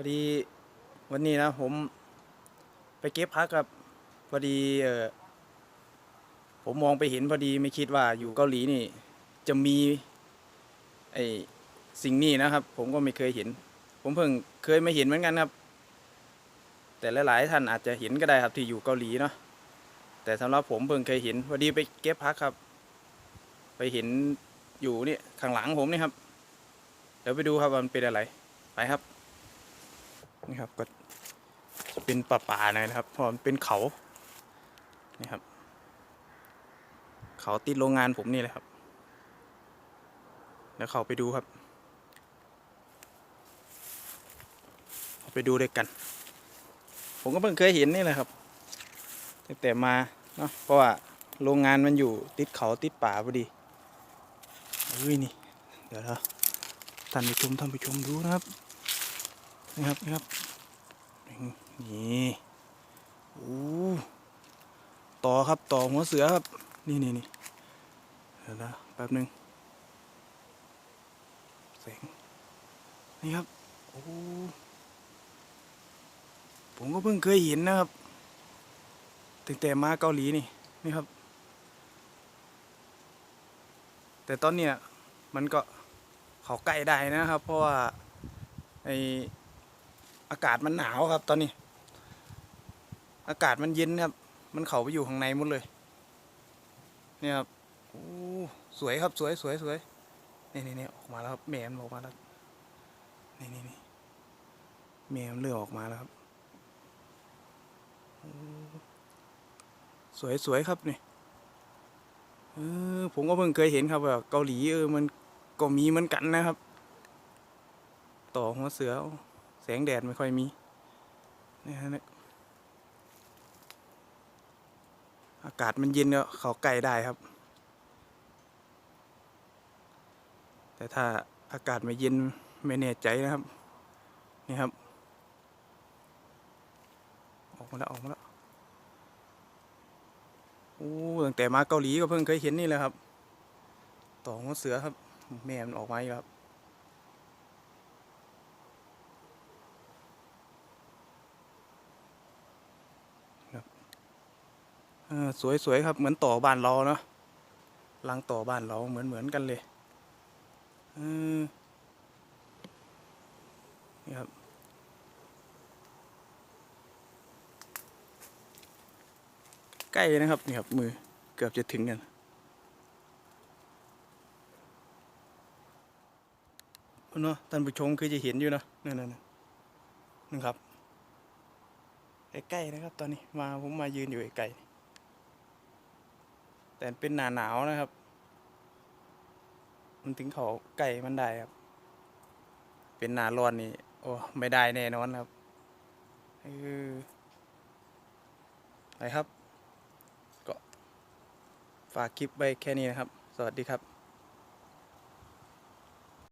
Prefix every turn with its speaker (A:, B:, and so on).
A: พอดีวันนี้นะผมไปเก็บพักครับพอดีเออผมมองไปเห็นพอดีไม่คิดว่าอยู่เกาหลีนี่ จะมีไอสิ่งนี้นะครับ ผมก็ไม่เคยเห็น ผมเพิ่งเคยมาเห็นเหมือนกันครับ แต่หลายๆท่านอาจจะเห็นก็ได้ครับที่อยู่เกาหลีเนาะแต่สำหรับผมเพิ่งเคยเห็นพอดีไปเก็บพักครับ ไปเห็นอยู่นี่ข้างหลังผมนี่ครับเดี๋ยวไปดูครับว่ามันเป็นอะไรไปครับ นี่ครับก็จะเป็นป่าป่าๆหน่อยนะครับเพราะมันเป็นเขานี่ครับ เขาติดโรงงานผมนี่เลยครับเดี๋ยวเขาไปดูครับไปดูด้วยกัน ผมก็เพิ่งเคยเห็นนี่แหละครับตั้งแต่มาเนาะเพราะว่าโรงงานมันอยู่ติดเขาติดป่าพอดีเฮ้ยนี่ เดี๋ยวนะท่านผู้ชมท่านผู้ชมดูนะครับ นี่ครับนี่ครับนี่โอ้ต่อครับต่อหัวเสือครับ นี่นี่นี่เดี๋ยวนะแป๊บหนึ่งแสงนี่ครับโอ้ผมก็เพิ่งเคยเห็นนะครับตั้งแต่มาเกาหลีนี่นี่ครับ แต่ตอนเนี้ยมันก็เขาใกล้ได้นะครับ เพราะว่าไอ อากาศมันหนาวครับ ตอนนี้ อากาศมันเย็นครับ มันเข้าไปอยู่ข้างในหมดเลย เนี่ยครับโอ้สวยครับสวยสวยสวยนี่นี่นี่ออกมาแล้วครับแม่มันออกมาแล้วนี่นี่นี่แม่มันเลือออกมาแล้วครับสวยสวยครับนี่เออผมก็เพิ่งเคยเห็นครับว่าเกาหลีเออมันก็มีเหมือนกันนะครับ ต่อหัวเสือ แสงแดดไม่ค่อยมีนี่ฮะเนี่ยอากาศมันเย็นก็เขาไก่ได้ครับ แต่ถ้าอากาศไม่เย็นไม่แน่ใจนะครับ นี่ครับ ออกมาแล้วออกมาแล้วโอ้ตั้งแต่มาเกาหลีก็เพิ่งเคยเห็นนี่แหละครับ ต่อหัวเสือครับ แม่มันออกมาอีกครับ เออ สวยๆครับเหมือนต่อบ้านเราเนาะรังต่อบ้านเราเหมือนเหมือนกันเลยนี่ครับใกล้นะครับนี่ครับมือเกือบจะถึงกันเนาะท่านผู้ชมคือจะเห็นอยู่เนาะนั่นๆๆนึงครับใกล้ๆนะครับ ตอนนี้มาผมมายืนอยู่ไกลๆ แต่เป็นหนาหนาวนะครับ มันถึงเขาไก่มันได้ครับ เป็นหนาร้อนนี่โอ้ไม่ได้แน่นอนครับเออไปครับ ก็ฝากคลิปไว้แค่นี้นะครับ สวัสดีครับ